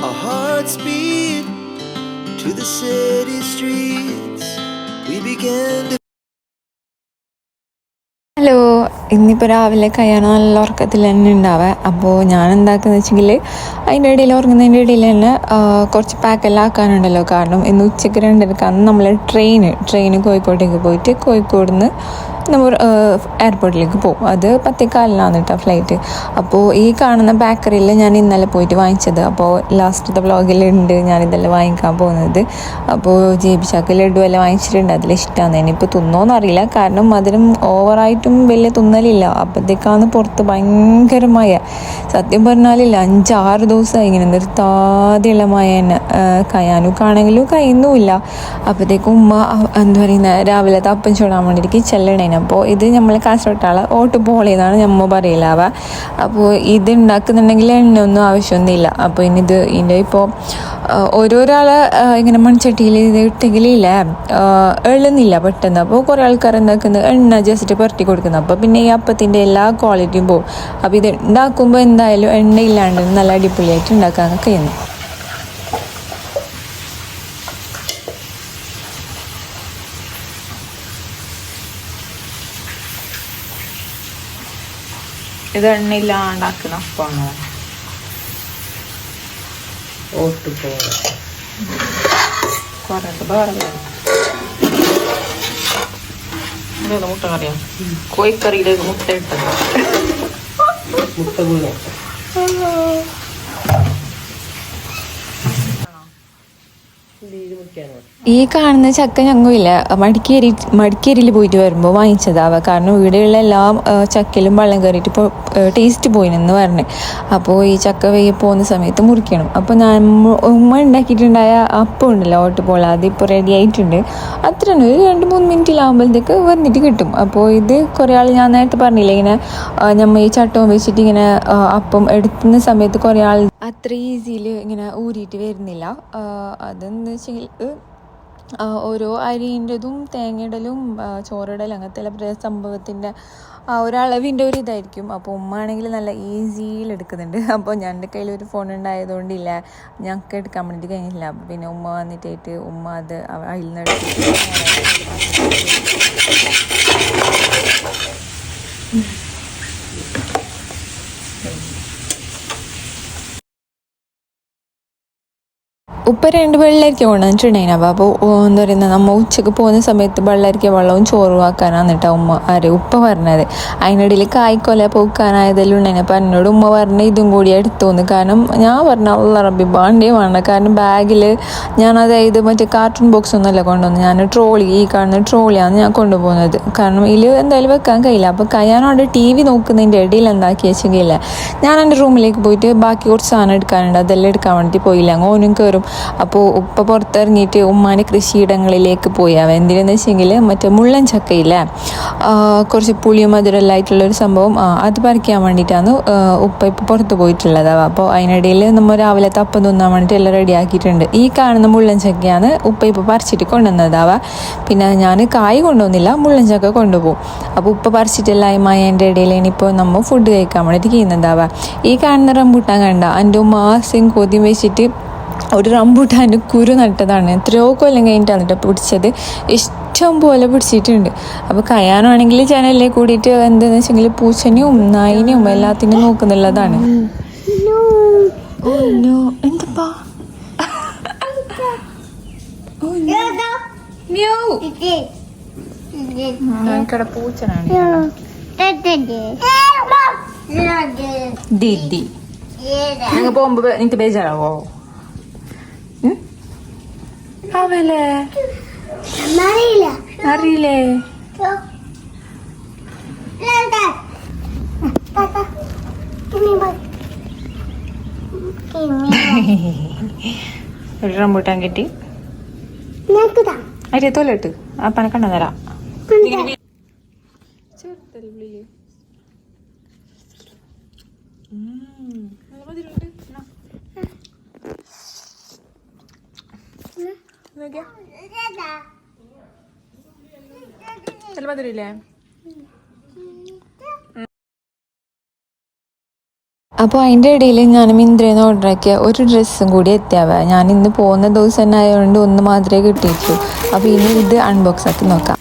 Our hearts beat to the city streets. We began to hello ഇന്നിപ്പോൾ രാവിലെ കയ്യാൻ നല്ല ഉറക്കത്തിൽ തന്നെ ഉണ്ടാവുക അപ്പോൾ ഞാൻ എന്താക്കുന്നത് വെച്ചെങ്കിൽ അതിന്റെ ഇടയിൽ ഉറങ്ങുന്നതിന്റെ ഇടയിൽ തന്നെ കുറച്ച് പാക്കെല്ലാം ആക്കാനുണ്ടല്ലോ. കാരണം ഇന്ന് ഉച്ചയ്ക്ക് രണ്ടരക്ക് അന്ന് നമ്മൾ ട്രെയിന് ട്രെയിന് കോഴിക്കോട്ടേക്ക് പോയിട്ട് കോഴിക്കോട് നിന്ന് നമ്മൾ എയർപോർട്ടിലേക്ക് പോകും. അത് പത്തേക്കാലിനാണ് കേട്ടോ ഫ്ലൈറ്റ് അപ്പോൾ ഈ കാണുന്ന ബേക്കറിയിൽ ഞാൻ ഇന്നലെ പോയിട്ട് വാങ്ങിച്ചത്. അപ്പോൾ ലാസ്റ്റത്തെ വ്ളോഗിലുണ്ട് ഞാനിതെല്ലാം വാങ്ങിക്കാൻ പോകുന്നത്. അപ്പോൾ ജേബിച്ചാക്ക് ലഡു എല്ലാം വാങ്ങിച്ചിട്ടുണ്ട്. അതിൽ ഇഷ്ടമാണ് ഇനിയിപ്പോൾ തിന്നോന്ന് അറിയില്ല. കാരണം അതിനും ഓവറായിട്ടും വലിയ തിന്നലില്ല. അപ്പോഴത്തേക്കാണ് പുറത്ത് ഭയങ്കരമായ സത്യം പറഞ്ഞാലില്ല. അഞ്ചാറ് ദിവസമായി ഇങ്ങനെ നിർത്താതെയുള്ള മഴ തന്നെ കയാനുക്കാണെങ്കിലും കയ്യുന്നുമില്ല. അപ്പോഴത്തേക്കും ഉമ്മ എന്താ പറയുന്ന രാവിലത്തെ അപ്പം ചൂടാൻ വേണ്ടിയിട്ട് കിച്ചണിലിടേനെ അപ്പോൾ ഇത് നമ്മൾ കാസർഗോട്ടാളെ ഓട്ട് പോളിയെന്നാണ് നമ്മൾ പറയില്ലാവ അപ്പോൾ ഇത് ഉണ്ടാക്കുന്നുണ്ടെങ്കിൽ എണ്ണയൊന്നും ആവശ്യമൊന്നുമില്ല. അപ്പോൾ ഇനി ഇത് ഇതിന്റെ ഇപ്പോൾ ഓരോരാളെ ഇങ്ങനെ മൺചട്ടിയിൽ ഇത് ഇട്ടെങ്കിലില്ല എള്ളുന്നില്ല പെട്ടെന്ന്. അപ്പോൾ കുറേ ആൾക്കാർ എന്താക്കുന്നത് എണ്ണ ജസ്റ്റ് പുരട്ടി കൊടുക്കുന്നത് അപ്പോൾ പിന്നെ ഈ അപ്പത്തിന്റെ എല്ലാ ക്വാളിറ്റിയും പോകും അപ്പോൾ ഇത് ഉണ്ടാക്കുമ്പോൾ എന്തായാലും എണ്ണ ഇല്ലാണ്ട് നല്ല അടിപൊളിയായിട്ട് ഉണ്ടാക്കാൻ കഴിയുന്നു ഇത് എണ്ണയില്ലാണ്ടാക്കുന്ന അപ്പമാണ് ഓട്ടുപോലെ കുറേ വേറെ വേറെ മുട്ട കറിയാ? കോഴിക്കറിയിലേക്ക് മുട്ട ഇട്ടത്. മുട്ട ഈ കാണുന്ന ചക്ക ഞങ്ങുമില്ല. മടിക്കേരി മടിക്കേരിയിൽ പോയിട്ട് വരുമ്പോൾ വാങ്ങിച്ചതാവ. കാരണം ഇവിടെയുള്ള എല്ലാ ചക്കയിലും വെള്ളം കയറിയിട്ട് ഇപ്പോൾ ടേസ്റ്റ് പോയിനെന്ന് പറഞ്ഞു. അപ്പോൾ ഈ ചക്ക വെയ്യ പോകുന്ന സമയത്ത് മുറിക്കണം. അപ്പോൾ ഞാൻ ഉമ്മ- ഉണ്ടാക്കിയിട്ടുണ്ടായ അപ്പം ഉണ്ടല്ലോ ഓട്ടുപോള അതിപ്പോൾ റെഡി ആയിട്ടുണ്ട്. അത്ര തന്നെ ഒരു രണ്ട് മൂന്ന് മിനിറ്റിലാകുമ്പോഴത്തേക്ക് വന്നിട്ട് കിട്ടും. അപ്പോൾ ഇത് കുറേ ആൾ ഞാൻ നേരത്തെ പറഞ്ഞില്ലേ ഇങ്ങനെ നമ്മൾ നമ്മ ഈ ചട്ടവും വെച്ചിട്ട് ഇങ്ങനെ അപ്പം എടുക്കുന്ന സമയത്ത് കുറേ ആൾ അത്ര ഈസിയിൽ ഇങ്ങനെ ഊരിയിട്ട് വരുന്നില്ല. അതെന്ന് വെച്ചാൽ ഓരോ അരിന്റെതും തേങ്ങയിടലും ചോറിടലും അങ്ങനത്തെ എല്ലാ സംഭവത്തിന്റെ ആ ഒരളവിന്റെ ഒരു ഇതായിരിക്കും. അപ്പോൾ ഉമ്മ ആണെങ്കിൽ നല്ല ഈസിയിൽ എടുക്കുന്നുണ്ട്. അപ്പോൾ ഞാൻ എന്റെ കയ്യിൽ ഒരു ഫോൺ ഉണ്ടായതുകൊണ്ടില്ല. ഞങ്ങൾക്ക് എടുക്കാൻ വേണ്ടിയിട്ട് കഴിഞ്ഞില്ല. അപ്പോൾ പിന്നെ ഉമ്മ വന്നിട്ടായിട്ട് ഉമ്മ അത് അതിൽ നിന്ന് ഉപ്പ രണ്ട് വെള്ളരിക്ക കൊണ്ടുവന്നിട്ടുണ്ടായിരുന്നു അപ്പോൾ എന്താ പറയുന്നത് നമ്മൾ ഉച്ചയ്ക്ക് പോകുന്ന സമയത്ത് വെള്ളരിക്ക വെള്ളവും ചോറും ആക്കാനാണ് കേട്ടോ ഉമ്മ ആര് ഉപ്പ പറഞ്ഞത്. അതിനിടയിൽ കായ്ക്കൊല പൂക്കാനായതെല്ലാം ഉണ്ടായിരുന്നു അപ്പോൾ എന്നോട് ഉമ്മ പറഞ്ഞ ഇതും കൂടി എടുത്തോന്ന്. കാരണം ഞാൻ പറഞ്ഞ ഉള്ള റബ്ബി ബാണ്ടേ വേണ്ട. കാരണം ബാഗിൽ ഞാൻ അതായത് മറ്റേ കാർട്ടൂൺ ബോക്സ് ഒന്നുമല്ല കൊണ്ടുവന്നത്. ഞാൻ ട്രോളി ഈ കാണുന്ന ട്രോളിയാണ് ഞാൻ കൊണ്ടുപോകുന്നത്. കാരണം ഇതിൽ എന്തായാലും വെക്കാൻ കഴിയില്ല. അപ്പോൾ ഞാനവിടെ ടി വി നോക്കുന്നതിന്റെ ഇടയിൽ എന്താക്കി വെച്ചെങ്കില്ല ഞാൻ എന്റെ റൂമിലേക്ക് പോയിട്ട് ബാക്കി കുറച്ച് സാധനം എടുക്കാനുണ്ട്. അതെല്ലാം എടുക്കാൻ വേണ്ടിയിട്ട് പോയില്ല. അങ്ങ് ഓനും കയറും അപ്പോൾ ഉപ്പ പുറത്തിറങ്ങിയിട്ട് ഉമ്മാന്റെ കൃഷിയിടങ്ങളിലേക്ക് പോയി. അവ എന്തിനെന്ന് വെച്ചെങ്കിൽ മറ്റേ മുള്ളൻ ചക്കയില്ലേ? കുറച്ച് പുളിയും ഒരു സംഭവം. അത് പറിക്കാൻ വേണ്ടിയിട്ടാണ് ഉപ്പ ഇപ്പോൾ പുറത്ത് പോയിട്ടുള്ളത്. അപ്പോൾ അതിനിടയിൽ നമ്മൾ രാവിലെ തപ്പം തിന്നാൻ വേണ്ടിയിട്ട് എല്ലാം റെഡി ആക്കിയിട്ടുണ്ട്. ഈ കാണുന്ന മുള്ളൻ ചക്കയാണ് ഉപ്പ ഇപ്പോൾ പറിച്ചിട്ട് കൊണ്ടുവന്നതാവ പിന്നെ ഞാൻ കായ് കൊണ്ടുവന്നില്ല മുള്ളൻ ചക്ക കൊണ്ടുപോകും. അപ്പോൾ ഉപ്പ പറിച്ചിട്ടെല്ലാം അതിന്റെ ഇടയിൽ ഇനിയിപ്പോൾ നമ്മൾ ഫുഡ് കഴിക്കാൻ വേണ്ടിയിട്ട് ചെയ്യുന്നതാവ ഈ കാണുന്ന റംബൂട്ടാൻ കണ്ട എന്റെ ഉമ്മ കൊതി വെച്ചിട്ട് ഒരു റംബൂട്ടാന്റെ കുരു നട്ടതാണ്. എത്രയോ കൊല്ലം കഴിഞ്ഞിട്ടാണ് കേട്ടോ പിടിച്ചത്. ഇഷ്ടം പോലെ പിടിച്ചിട്ടുണ്ട്. അപ്പോൾ കയാനാണെങ്കിൽ ചാനലിലെ കൂടിയിട്ട് എന്താണെന്ന് വെച്ചെങ്കിൽ പൂച്ചനെയും നായിനെയും എല്ലാത്തിനും നോക്കുന്നുള്ളതാണ്. നോ എന്തപ്പാ? എനിക്കടെ പൂച്ചനാണ് ദിദി നിങ്ങൾ പോകുമ്പോ എനിക്ക് ബേജാറാവോ? അവലെ അറിയില്ലേ? ഒരു റംബൂട്ടാൻ കിട്ടി. ആ തോലിട്ട് അപ്പനെ കണ്ണ തരാം മധുരില്ലേ അപ്പോൾ അതിന്റെ ഇടയിൽ ഞാൻ മിന്ത്രയിൽ നിന്ന് ഓർഡർ ആക്കിയ ഒരു ഡ്രസ്സും കൂടി എത്തിയാവ. ഞാൻ ഇന്ന് പോകുന്ന ദിവസം തന്നെ ആയതുകൊണ്ട് ഒന്ന് മാത്രമേ കിട്ടിയിട്ടുള്ളൂ. അപ്പോൾ ഇനി ഇത് അൺബോക്സ് ആക്കി നോക്കാം.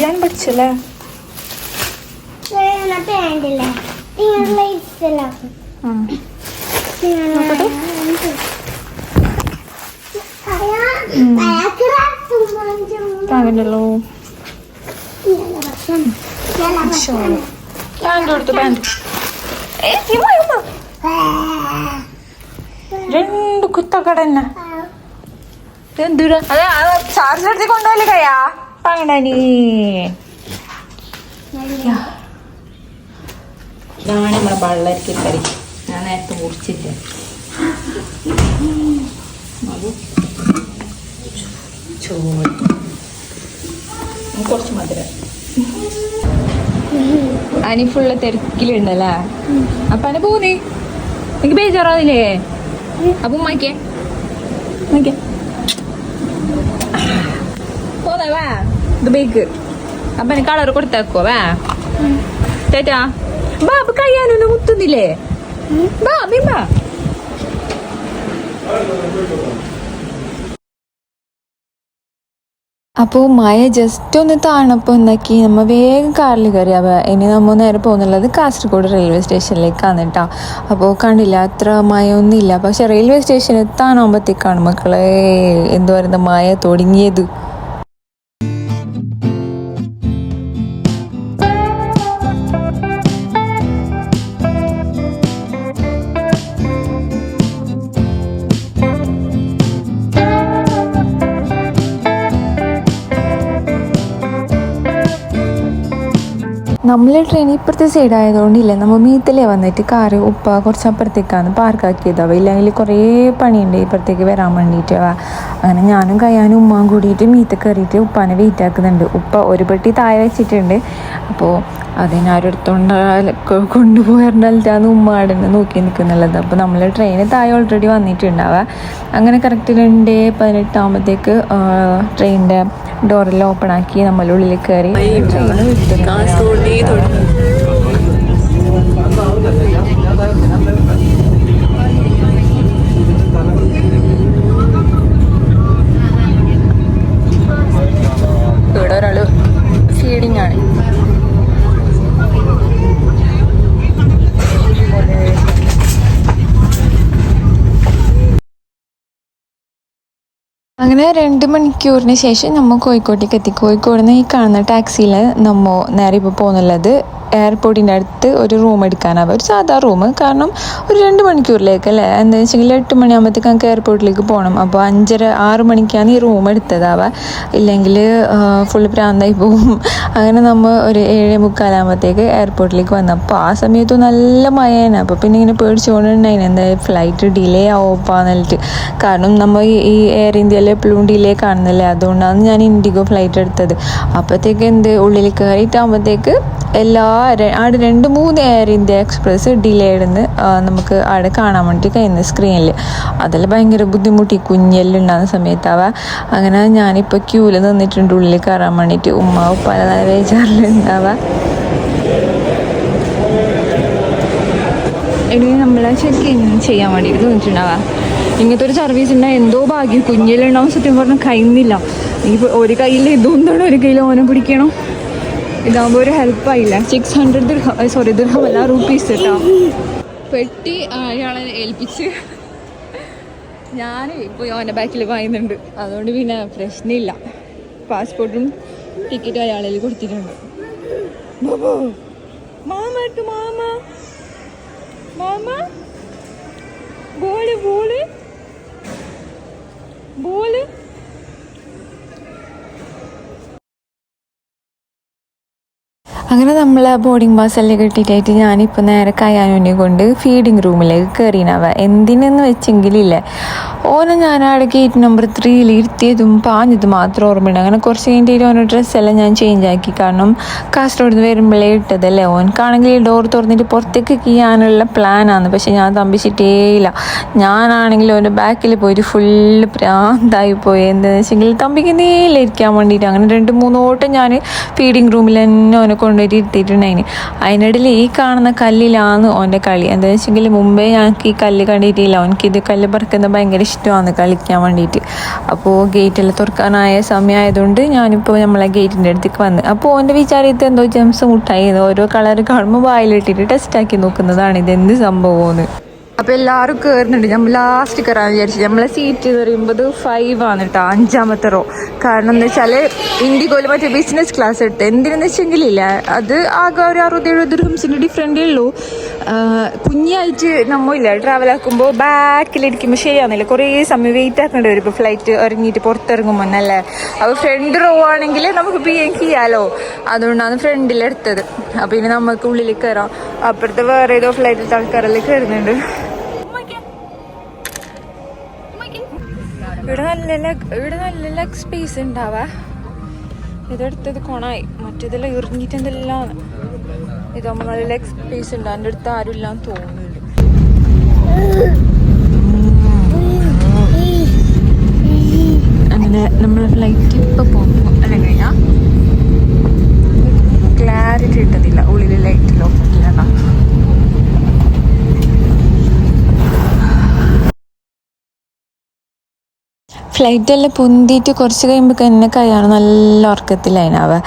ഞാൻ പഠിച്ചല്ലേ പാന്റില്ലേ പാകണ്ടല്ലോ പാന്റ് കൊടുത്തു പാന്റ് രണ്ട് കുത്തക്കട തന്നെ എന്തുരാ അതെ ചാർജ് എടുത്ത് കൊണ്ടുപോലെ കയ്യാ? പങ്കണി ഇതാണ് നമ്മളെ ബള്ളരിക്ക കറി. ഞാൻ നേരത്തെ മുറിച്ചില്ല അത് ചോറ്. കുറച്ച് മധുരം അനി ഫുള്ള് തിരക്കിലുണ്ടല്ലേ? അപ്പൊ അനെ പോന്നേ എനിക്ക് ബേജാറാവില്ലേ? അപ്പൊ ഉമ്മാക്കിയേ ഉമ്മാക്കിയേ പോന്നെ വാ. ഇത് ബേക്ക് അപ്പൊ എനിക്ക് കളർ കൊടുത്തേക്കോ വാ. ചേട്ടാ അപ്പൊ കഴിയാനൊന്നും കുത്തുന്നില്ലേ? ബാ ബിമ്പാ അപ്പോൾ മഴ ജസ്റ്റ് ഒന്ന് താണപ്പോൾ എന്താക്കി നമ്മൾ വേഗം കാറിൽ കയറി അവ ഇനി നമ്മൾ നേരെ പോകുന്നുള്ളത് കാസർഗോഡ് റെയിൽവേ സ്റ്റേഷനിലേക്കാണ് കേട്ടോ അപ്പോൾ കണ്ടില്ല അത്ര മഴയൊന്നുമില്ല പക്ഷേ റെയിൽവേ സ്റ്റേഷൻ എത്താനാകുമ്പോഴത്തേക്കാണ് മക്കളെ എന്ത് പറയുന്ന മഴ തുടങ്ങിയത്? നമ്മളെ ട്രെയിൻ ഇപ്പുറത്തെ സൈഡ് ആയതുകൊണ്ടില്ല നമ്മൾ മീത്തിലേ വന്നിട്ട് കാറ് ഉപ്പ കുറച്ച് അപ്പുറത്തേക്കാണ് പാർക്കാക്കിയതാവ ഇല്ലെങ്കിൽ കുറേ പണിയുണ്ട് ഇപ്പുറത്തേക്ക് വരാൻ വേണ്ടിയിട്ട്. അങ്ങനെ ഞാനും കയ്യാനും ഉമ്മാൻ കൂടിയിട്ട് മീത്ത കയറിയിട്ട് ഉപ്പാനെ വെയിറ്റ് ആക്കുന്നുണ്ട്. ഉപ്പ ഒരു പെട്ടി താഴെ വെച്ചിട്ടുണ്ട്. അപ്പോൾ അതിനാരെടുത്തോണ്ട് കൊണ്ടുപോയിരുന്നാലാണ് ഉമ്മ അവിടെ നോക്കി നിൽക്കുന്നുള്ളത് അപ്പോൾ നമ്മൾ ട്രെയിൻ താഴെ ഓൾറെഡി വന്നിട്ടുണ്ടാവുക അങ്ങനെ കറക്റ്റ് രണ്ട് പതിനെട്ടാകുമ്പോഴത്തേക്ക് ട്രെയിനിന്റെ ഡോറെല്ലാം ഓപ്പൺ ആക്കി നമ്മൾ ഉള്ളിൽ കയറി വിട്ടു അങ്ങനെ രണ്ട് മണിക്കൂറിന് ശേഷം നമ്മൾ കോഴിക്കോട്ടേക്ക് എത്തി. കോഴിക്കോട് നിന്ന് ഈ കാണുന്ന ടാക്സിയിൽ നമ്മൾ നേരെ ഇപ്പോൾ പോകുന്നുള്ളത് എയർപോർട്ടിന്റെ അടുത്ത് ഒരു റൂം എടുക്കാനാവുക ഒരു സാധാ റൂം കാരണം ഒരു രണ്ട് മണിക്കൂറിലേക്ക് അല്ലേ? എന്താ വെച്ചെങ്കിൽ എട്ട് മണിയാകുമ്പോഴത്തേക്ക് നമുക്ക് എയർപോർട്ടിലേക്ക് പോകണം അപ്പോൾ അഞ്ചര ആറ് മണിക്കാണ് ഈ റൂം എടുത്തതാവുക ഇല്ലെങ്കിൽ ഫുൾ പ്രാന്തായി പോകും. അങ്ങനെ നമ്മൾ ഒരു ഏഴ് മുക്കാലാകുമ്പോഴത്തേക്ക് എയർപോർട്ടിലേക്ക് വന്നു. അപ്പോൾ ആ സമയത്ത് നല്ല മഴയാണ്. അപ്പോൾ പിന്നെ ഇങ്ങനെ പേടിച്ചുകൊണ്ടുണ്ടായി എന്താ ഫ്ലൈറ്റ് ഡിലേ ആവുപ്പാന്ന് എന്നിട്ട് കാരണം നമ്മൾ ഈ- എയർ ഇന്ത്യയിൽ എപ്പോഴും ഡിലേ കാണുന്നില്ലേ? അതുകൊണ്ടാണ് ഞാൻ ഇൻഡിഗോ ഫ്ലൈറ്റ് എടുത്തത്. അപ്പോഴത്തേക്ക് എന്ത് ഉള്ളിൽ കയറിയിട്ടാകുമ്പോഴത്തേക്ക് എല്ലാ ആടെ രണ്ട് മൂന്ന് എയർ ഇന്ത്യ എക്സ്പ്രസ് ഡിലേ ആയിരുന്നു നമുക്ക് അവിടെ കാണാൻ വേണ്ടി കഴിയുന്നത് സ്ക്രീനിൽ അതെല്ലാം ഭയങ്കര ബുദ്ധിമുട്ടി കുഞ്ഞെല്ലുണ്ടാകുന്ന സമയത്താവ. അങ്ങനെ ഞാനിപ്പോൾ ക്യൂവിൽ നിന്നിട്ടുണ്ട് ഉള്ളിൽ കയറാൻ വേണ്ടിയിട്ട് ഉമ്മ പല നല്ല വേചാറിലുണ്ടാവ ഇനി നമ്മളെ ചെക്ക് ഇൻ ചെയ്യാൻ വേണ്ടിയിട്ട് തോന്നിയിട്ടുണ്ടാവാ ഇങ്ങനത്തെ ഒരു സർവീസ് ഉണ്ടായി എന്തോ ഭാഗ്യം. കുഞ്ഞിലുണ്ടാവും സത്യം പറഞ്ഞാൽ കഴിയുന്നില്ല ഈ ഒരു കയ്യിൽ ഇതുകൊണ്ടാണ് ഒരു കയ്യിൽ ഓനെ പിടിക്കണം? ഇതാകുമ്പോൾ ഒരു ഹെൽപ്പ് ആയില്ല? സിക്സ് ഹൺഡ്രഡ് സോറി ദീർഘമല്ല റുപ്പീസ് കേട്ടോ പെട്ടി അയാളെ ഏൽപ്പിച്ച്. ഞാൻ ഇപ്പോൾ ഓന്റെ ബാക്കിൽ വാങ്ങുന്നുണ്ട് അതുകൊണ്ട് പിന്നെ പ്രശ്നമില്ല. പാസ്പോർട്ടും ടിക്കറ്റും അയാളിൽ കൊടുത്തിട്ടുണ്ട്. മാമ മാമ. മാമ? അങ്ങനെ നമ്മൾ ബോർഡിംഗ് പാസ് എല്ലാം കിട്ടിയിട്ടായിട്ട് ഞാനിപ്പോൾ നേരെ കയ്യാനുവിനെ കൊണ്ട് ഫീഡിങ് റൂമിലേക്ക് കയറിനവ എന്തിനെന്ന് വെച്ചെങ്കിലില്ല ഓനെ ഞാൻ അവിടെ ഗേറ്റ് നമ്പർ ത്രീയിൽ ഇരുത്തിയതും പാഞ്ഞതും മാത്രം ഓർമ്മയുണ്ട്. അങ്ങനെ കുറച്ച് കഴിഞ്ഞിട്ട് ഓന്റെ ഡ്രസ്സെല്ലാം ഞാൻ ചേഞ്ച് ആക്കി. കാരണം കാസർഗോഡ് നിന്ന് വരുമ്പോഴേ ഇട്ടതല്ലേ ഓനക്കാണെങ്കിൽ ഈ ഡോർ തുറന്നിട്ട് പുറത്തേക്ക് ചെയ്യാനുള്ള പ്ലാനാണ് പക്ഷെ ഞാൻ തമ്പിച്ചിട്ടേയില്ല ഞാനാണെങ്കിൽ ഓന്റെ ബാക്കിൽ പോയിട്ട് ഫുള്ള് പ്രാന്തായി പോയി. എന്താണെന്ന് വെച്ചെങ്കിൽ തമ്പിക്ക് നീലിരിക്കാൻ വേണ്ടിയിട്ട് അങ്ങനെ രണ്ട് മൂന്ന് ഓട്ടം ഞാൻ ഫീഡിങ് റൂമിൽ തന്നെ ഓനെ കൊണ്ട് കൊണ്ടുപോയിട്ട് ഇരുത്തിയിട്ടുണ്ടായിന് അതിനിടയിൽ ഈ കാണുന്ന കല്ലിലാണ് ഓന്റെ കളി. എന്താണെന്ന് വെച്ചെങ്കിൽ മുമ്പേ ഞങ്ങൾക്ക് ഈ കല്ല് കണ്ടിട്ടില്ല. അവനക്ക് ഇത് കല്ല് പറക്കുന്നത് ഭയങ്കര ഇഷ്ടമാണ് കളിക്കാൻ വേണ്ടിയിട്ട്. അപ്പോൾ ഗേറ്റെല്ലാം തുറക്കാനായ സമയമായതുകൊണ്ട് ഞാനിപ്പോൾ നമ്മളെ ഗേറ്റിന്റെ അടുത്തേക്ക് വന്ന്. അപ്പോൾ ഓന്റെ വിചാരത്തിൽ എന്തോ ജെംസ് മുട്ടായി. ഓരോ കളർ കാണുമ്പോൾ വായിലിട്ടിട്ട് ടെസ്റ്റാക്കി നോക്കുന്നതാണ് ഇത് എന്ത് സംഭവമെന്ന് അപ്പോൾ എല്ലാവരും കയറുന്നുണ്ട് നമ്മൾ ലാസ്റ്റ് കയറാൻ വിചാരിച്ചു. നമ്മളെ സീറ്റ് എന്ന് പറയുമ്പോൾ ഫൈവ് ആണ് കേട്ടോ അഞ്ചാമത്തെ റോ കാരണം എന്താ വെച്ചാൽ ഇൻഡിഗോയിൽ മറ്റേ ബിസിനസ് ക്ലാസ് എടുത്ത്. എന്തിനെന്ന് വെച്ചെങ്കിലില്ല അത് ആകെ ഒരു അറുപത് എഴുപത് റൂംസിന്റെ ഡിഫറെന്റേ ഉള്ളൂ. കുഞ്ഞായിട്ട് നമ്മില്ല ട്രാവൽ ആക്കുമ്പോൾ ബാക്കിലിരിക്കുമ്പോൾ ശരിയാവുന്നില്ല. കുറേ സമയം വെയിറ്റ് ആക്കേണ്ടി വരും. ഇപ്പോൾ ഫ്ലൈറ്റ് ഇറങ്ങിയിട്ട് പുറത്തിറങ്ങുമ്പോൾ എന്നല്ലേ അപ്പോൾ ഫ്രണ്ട് റോ ആണെങ്കിൽ നമുക്ക് ബി എം ചെയ്യാലോ. അതുകൊണ്ടാണ് ഫ്രണ്ടിലെടുത്തത് അപ്പോൾ ഇനി നമുക്ക് ഉള്ളിൽ കയറാം അപ്പുറത്തെ വേറെ ഏതോ ഫ്ലൈറ്റിൽ ആൾക്കാരെല്ലാം കയറുന്നുണ്ട് ഇവിടെ നല്ല ഇവിടെ നല്ല ലെഗ് സ്പേസ് ഉണ്ടാവാ. ഇതെടുത്തത് കൊണായി. മറ്റേതെല്ലാം ഇറങ്ങിയിട്ട് എന്തെല്ലാം ഇത് നമ്മൾ ലെഗ് സ്പേസ് ഉണ്ട്. എന്റെ അടുത്ത് ആരും ഇല്ലാന്ന് തോന്നുന്നുണ്ട്. അങ്ങനെ നമ്മളെ ഫ്ലൈറ്റ് ഇപ്പം പോകും അല്ലേ കഴിഞ്ഞാ ക്ലാരിറ്റി കിട്ടുന്നില്ല. ഉള്ളിൽ ലൈറ്റിലോ ഇല്ലടാ ഫ്ലൈറ്റെല്ലാം പൊന്തിയിട്ട് കുറച്ച് കഴിയുമ്പോൾ എന്നെ കയ്യാണ്? നല്ല ഉറക്കത്തിലായിനാവുക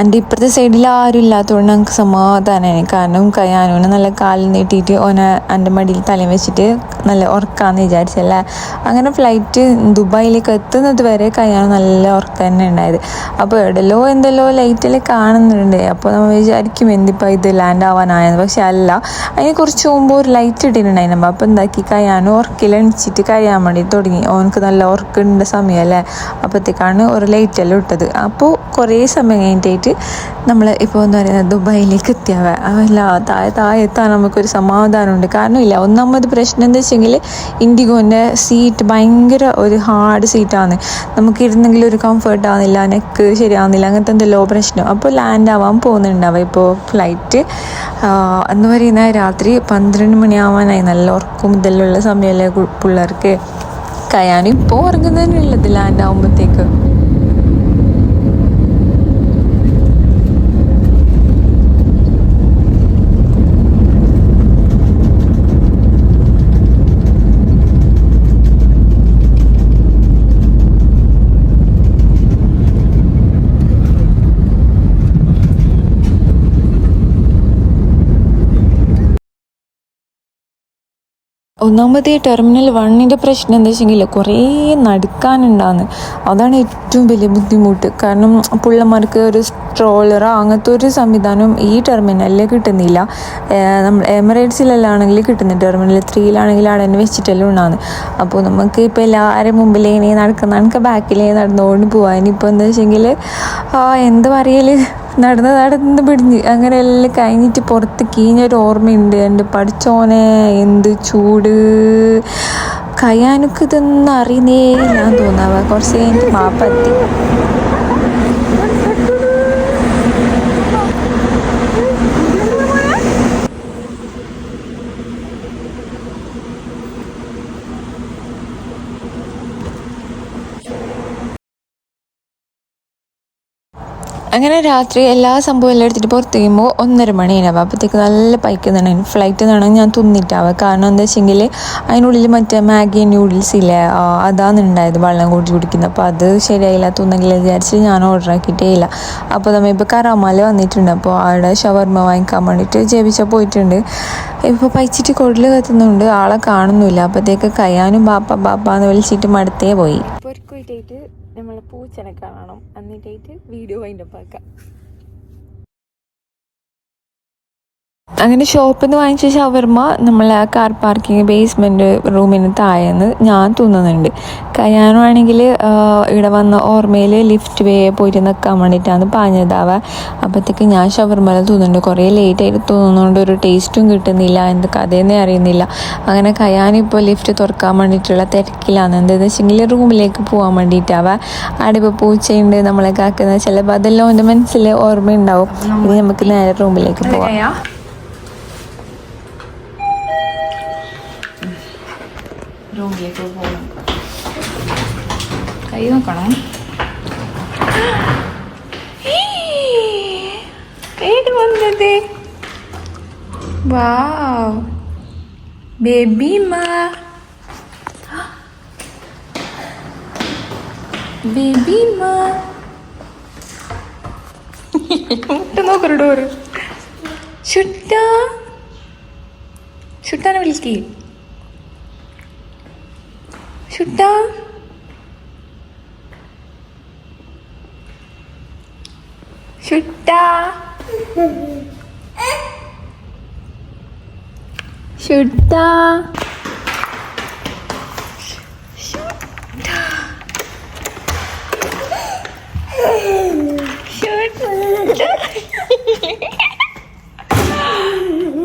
എന്റെ ഇപ്പുറത്തെ സൈഡിൽ ആരും ഇല്ലാത്തതുകൊണ്ട് നമുക്ക് സമാധാനമായി കാരണം കയ്യാനോനെ നല്ല കാലിൽ നീട്ടിയിട്ട് ഓനെ എന്റെ മടിയിൽ തലയും വെച്ചിട്ട് നല്ല ഉറക്കാന്ന് വിചാരിച്ചല്ലേ. അങ്ങനെ ഫ്ലൈറ്റ് ദുബായിലേക്ക് എത്തുന്നത് വരെ കയ്യാണ് നല്ല ഉറക്കം തന്നെ ഉണ്ടായത്. അപ്പോൾ എവിടെല്ലോ എന്തെല്ലോ ലൈറ്റിൽ കാണുന്നുണ്ട്. അപ്പോൾ നമ്മൾ വിചാരിക്കും എന്തിപ്പോൾ ഇത് ലാൻഡ് ആവാനായെന്ന്. പക്ഷെ അല്ല അതിന് കുറച്ച് മുമ്പ് ഒരു ലൈറ്റ് ഇട്ടിട്ടുണ്ടായിരുന്നു. അപ്പോൾ എന്താക്കി? കയ്യാനും ഉറക്കിലെണിച്ചിട്ട് കഴിയാൻ വേണ്ടി തുടങ്ങി. ഓനക്ക് നല്ല ഉറക്കുണ്ട്. സമയമല്ലേ? അപ്പോഴത്തേക്കാണ് ഒരു ലൈറ്റ് എല്ലാം ഇട്ടത്. അപ്പോൾ കുറേ സമയം കഴിഞ്ഞിട്ടായിട്ട് നമ്മൾ ഇപ്പോൾ എന്താ പറയുന്നത് ദുബായിലേക്ക് എത്തിയാവ. അല്ല താഴെ താഴെ എത്താൻ നമുക്കൊരു സമാധാനമുണ്ട്. കാരണമില്ല ഒന്നാമത് പ്രശ്നം എന്താ വെച്ചെങ്കിൽ ഇൻഡിഗോന്റെ സീറ്റ് ഭയങ്കര ഒരു ഹാർഡ് സീറ്റാണ് നമുക്ക് ഇരുന്നെങ്കിൽ ഒരു കംഫർട്ട് ആവുന്നില്ല നെക്ക് ശരിയാവുന്നില്ല അങ്ങനത്തെ എന്തെല്ലോ പ്രശ്നം. അപ്പോൾ ലാൻഡ് ആവാൻ പോകുന്നുണ്ടാവുക. ഇപ്പോൾ ഫ്ലൈറ്റ് എന്ന് പറയുന്ന രാത്രി പന്ത്രണ്ട് മണിയാവാനായി. നല്ല ഉറക്കും ഇതെല്ലാം ഉള്ള സമയമല്ലേ പിള്ളേർക്ക്. കയാനും ഇപ്പോൾ ഉറങ്ങുന്നതിനുള്ളത് ലാൻഡ് ആകുമ്പോഴത്തേക്ക് ഒന്നാമത് ഈ ടെർമിനൽ വണ്ണിന്റെ പ്രശ്നം എന്താ വെച്ചെങ്കിൽ കുറേ നടക്കാനുണ്ടാന്ന്. അതാണ് ഏറ്റവും വലിയ ബുദ്ധിമുട്ട്. കാരണം പിള്ളമാർക്ക് ഒരു സ്ട്രോളറോ അങ്ങനത്തെ ഒരു സംവിധാനം ഈ ടെർമിനലിൽ കിട്ടുന്നില്ല. നമ്മൾ എമിറേറ്റ്സിലെല്ലാണെങ്കിൽ കിട്ടുന്നത് ടെർമിനൽ ത്രീയിലാണെങ്കിൽ അവിടെ തന്നെ വെച്ചിട്ടെല്ലാം ഉണ്ടാകുന്നത് അപ്പോൾ നമുക്ക് ഇപ്പോൾ എല്ലാവരും മുമ്പിലേ നടക്കുന്ന കണക്ക് ബാക്കിലേ നടന്നുകൊണ്ട് പോകാൻ ഇപ്പോൾ എന്താ വെച്ചെങ്കിൽ എന്ത് പറയൽ നടന്ന് നടന്ന് പിടിഞ്ഞ്. അങ്ങനെ എല്ലാം കഴിഞ്ഞിട്ട് പുറത്ത് കീഞ്ഞൊരു ഓർമ്മയുണ്ട്. എന്റെ പഠിച്ചോനെ എന്ത് ചൂട്. കയ്യാനൊക്കെ ഇതൊന്നും അറിയുന്നേ ഞാൻ തോന്നാവാ കുറച്ച് കഴിഞ്ഞിട്ട് മാപ്പത്തി അങ്ങനെ രാത്രി എല്ലാ സംഭവം എല്ലാം എടുത്തിട്ട് പുറത്ത് കഴിയുമ്പോൾ ഒന്നര മണിയാവും അപ്പോഴത്തേക്ക് നല്ല പൈക്കുന്നുണ്ടായിരുന്നു ഫ്ലൈറ്റ് നിന്നാണ് ഞാൻ തിന്നിട്ടാവുക കാരണം എന്താ വെച്ചെങ്കിൽ അതിനുള്ളിൽ മറ്റേ മാഗി ന്യൂഡിൽസ് ഇല്ലേ അതാണ് ഉണ്ടായത് വെള്ളം കൂട്ടി കുടിക്കുന്നത്. അപ്പോൾ അത് ശരിയായില്ല തിന്നെങ്കിൽ വിചാരിച്ച് ഞാൻ ഓർഡർ ആക്കിയിട്ടേ ഇല്ല. അപ്പോൾ നമ്മൾ ഇപ്പോൾ കറാമാല വന്നിട്ടുണ്ട്. അപ്പോൾ അവിടെ ഷവർമ വാങ്ങിക്കാൻ വേണ്ടിയിട്ട് ജപിച്ച പോയിട്ടുണ്ട്. ഇപ്പോൾ പൈച്ചിട്ട് കൊടിൽ കത്തുന്നുണ്ട്. ആളെ കാണുന്നില്ല അപ്പോഴത്തേക്ക് കയ്യാനും ബാപ്പ ബാപ്പ എന്ന് വിളിച്ചിട്ട് മടുത്തേ പോയി. പൊരുക്കുമായിട്ടായിട്ട് നമ്മളെ പൂച്ചനെ കാണണം. എന്നിട്ടായിട്ട് വീഡിയോ വൈൻഡപ്പ് ആക്കാം. അങ്ങനെ ഷോപ്പിൽ നിന്ന് വാങ്ങിച്ച ഷവർമ നമ്മൾ ആ കാർ പാർക്കിംഗ് ബേസ്മെന്റ് റൂമിന് താഴെന്ന് ഞാൻ തോന്നുന്നുണ്ട്. കയ്യാനാണെങ്കിൽ ഇവിടെ വന്ന ഓർമ്മയിൽ ലിഫ്റ്റ് വേ പോയിട്ട് നിൽക്കാൻ വേണ്ടിയിട്ടാണ് പാഞ്ഞതാവുക അപ്പോഴത്തേക്ക് ഞാൻ ഷവർമല തോന്നുന്നുണ്ട്. കുറേ ലേറ്റ് ആയിട്ട് തോന്നുന്നുണ്ട് ഒരു ടേസ്റ്റും കിട്ടുന്നില്ല. എന്ത് കഥയെന്നേ അറിയുന്നില്ല. അങ്ങനെ കയ്യാനിപ്പോൾ ലിഫ്റ്റ് തുറക്കാൻ വേണ്ടിയിട്ടുള്ള തിരക്കിലാണ്. എന്താണെന്ന് വെച്ചെങ്കിൽ റൂമിലേക്ക് പോകാൻ വേണ്ടിയിട്ടാവുക അവിടെ ഇപ്പോൾ പൂച്ചയുണ്ട് നമ്മളെ കാക്കുന്ന ചിലപ്പോൾ അതെല്ലാം എന്റെ മനസ്സിൽ ഓർമ്മയുണ്ടാവും. ഇനി നമുക്ക് നേരെ റൂമിലേക്ക് പോവാം. റൂമിലേക്ക് പോകണം കൈ നോക്കണം വേഗം വന്നത്. വാവ്. ബേബി മാ. ബേബി മാ. മുട്ട നോക്കരുടോ ഒരു ചുട്ട ചുട്ടാനെ വിളിക്കേ. ചുട്ട ചുട്ട ചുട്ട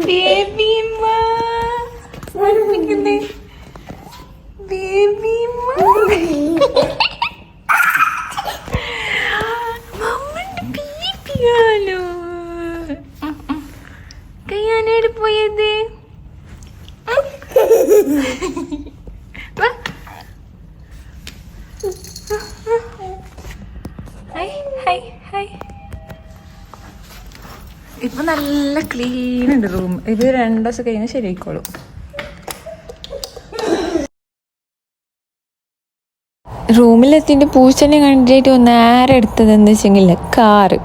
ബേബി മാ ബേബി മാ മമ്മന്റെ ബേബിയാണോ കയ്യാനോട് പോയത്? ഇപ്പൊ നല്ല ക്ലീൻ ഉണ്ട് റൂം ഇത് രണ്ടു ദിവസം കഴിഞ്ഞാൽ ശരിയായിക്കോളും. റൂമിലെത്തിയിട്ട് പൂച്ചനെ കണ്ടിട്ട് നേരെ എടുത്തത് എന്താ വെച്ചെങ്കിൽ കാറ്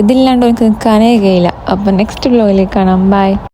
ഇതില്ലാണ്ട് എനിക്ക് നിൽക്കാനേ കഴിയില്ല. അപ്പം നെക്സ്റ്റ് ബ്ലോഗിലേക്ക് കാണാം. ബൈ